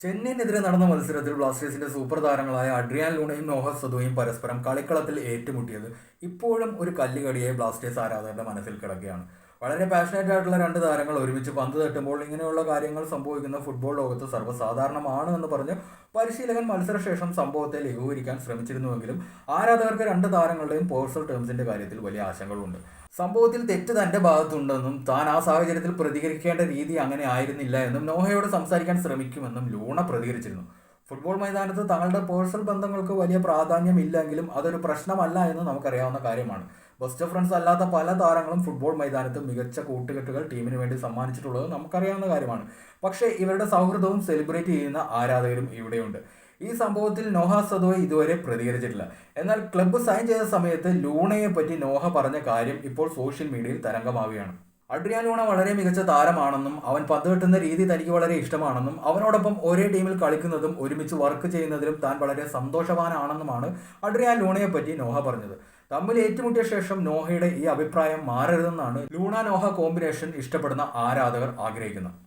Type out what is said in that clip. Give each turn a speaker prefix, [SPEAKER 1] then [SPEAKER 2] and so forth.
[SPEAKER 1] ചെന്നൈയിനെതിരെ നടന്ന മത്സരത്തിൽ ബ്ലാസ്റ്റേഴ്സിന്റെ സൂപ്പർ താരങ്ങളായ അഡ്രിയാൻ ലൂണയും നോഹ സദുവയും പരസ്പരം കളിക്കളത്തിൽ ഏറ്റുമുട്ടിയത് ഇപ്പോഴും ഒരു കല്ലുകടിയെ ബ്ലാസ്റ്റേഴ്സ് ആരാധകരുടെ മനസ്സിൽ കിടക്കുകയാണ്. വളരെ പാഷനേറ്റ് ആയിട്ടുള്ള രണ്ട് താരങ്ങൾ ഒരുമിച്ച് പന്ത് തട്ടുമ്പോൾ ഇങ്ങനെയുള്ള കാര്യങ്ങൾ സംഭവിക്കുന്ന ഫുട്ബോൾ ലോകത്ത് സർവസാധാരണമാണ് എന്ന് പറഞ്ഞ് പരിശീലകൻ മത്സരശേഷം സംഭവത്തെ ലഘൂകരിക്കാൻ ശ്രമിച്ചിരുന്നുവെങ്കിലും ആരാധകർക്ക് രണ്ട് താരങ്ങളുടെയും പേഴ്സണൽ ടേംസിന്റെ കാര്യത്തിൽ വലിയ ആശങ്കകളുണ്ട്. സംഭവത്തിൽ തെറ്റ് തന്റെ ഭാഗത്തുണ്ടെന്നും താൻ ആ സാഹചര്യത്തിൽ പ്രതികരിക്കേണ്ട രീതി അങ്ങനെ ആയിരുന്നില്ല എന്നും നോഹയോട് സംസാരിക്കാൻ ശ്രമിക്കുമെന്നും ലൂണ പ്രതികരിച്ചിരുന്നു. ഫുട്ബോൾ മൈതാനത്ത് തങ്ങളുടെ പേഴ്സണൽ ബന്ധങ്ങൾക്ക് വലിയ പ്രാധാന്യമില്ലെങ്കിലും അതൊരു പ്രശ്നമല്ല എന്ന് നമുക്കറിയാവുന്ന കാര്യമാണ്. ബെസ്റ്റ് ഫ്രണ്ട്സ് അല്ലാത്ത പല താരങ്ങളും ഫുട്ബോൾ മൈതാനത്ത് മികച്ച കൂട്ടുകെട്ടുകൾ ടീമിന് വേണ്ടി സമ്മാനിച്ചിട്ടുള്ളത് നമുക്കറിയാവുന്ന കാര്യമാണ്. പക്ഷേ ഇവരുടെ സൗഹൃദവും സെലിബ്രേറ്റ് ചെയ്യുന്ന ആരാധകരും ഇവിടെയുണ്ട്. ഈ സംഭവത്തിൽ നോഹ സദോയ് ഇതുവരെ പ്രതികരിച്ചിട്ടില്ല. എന്നാൽ ക്ലബ്ബ് സൈൻ ചെയ്ത സമയത്ത് ലൂണയെ പറ്റി നോഹ പറഞ്ഞ കാര്യം ഇപ്പോൾ സോഷ്യൽ മീഡിയയിൽ തരംഗമാവുകയാണ്. അഡ്രിയാൻ ലൂണ വളരെ മികച്ച താരമാണെന്നും അവൻ പന്ത് കെട്ടുന്ന രീതി തനിക്ക് വളരെ ഇഷ്ടമാണെന്നും അവനോടൊപ്പം ഒരേ ടീമിൽ കളിക്കുന്നതും ഒരുമിച്ച് വർക്ക് ചെയ്യുന്നതിലും താൻ വളരെ സന്തോഷവാനാണെന്നുമാണ് അഡ്രിയാൻ ലൂണയെ പറ്റി നോഹ പറഞ്ഞത്. തമ്മിൽ ഏറ്റുമുട്ടിയ ശേഷം നോഹയുടെ ഈ അഭിപ്രായം മാറരുതെന്നാണ് ലൂണ നോഹ കോമ്പിനേഷൻ ഇഷ്ടപ്പെടുന്ന ആരാധകർ ആഗ്രഹിക്കുന്നത്.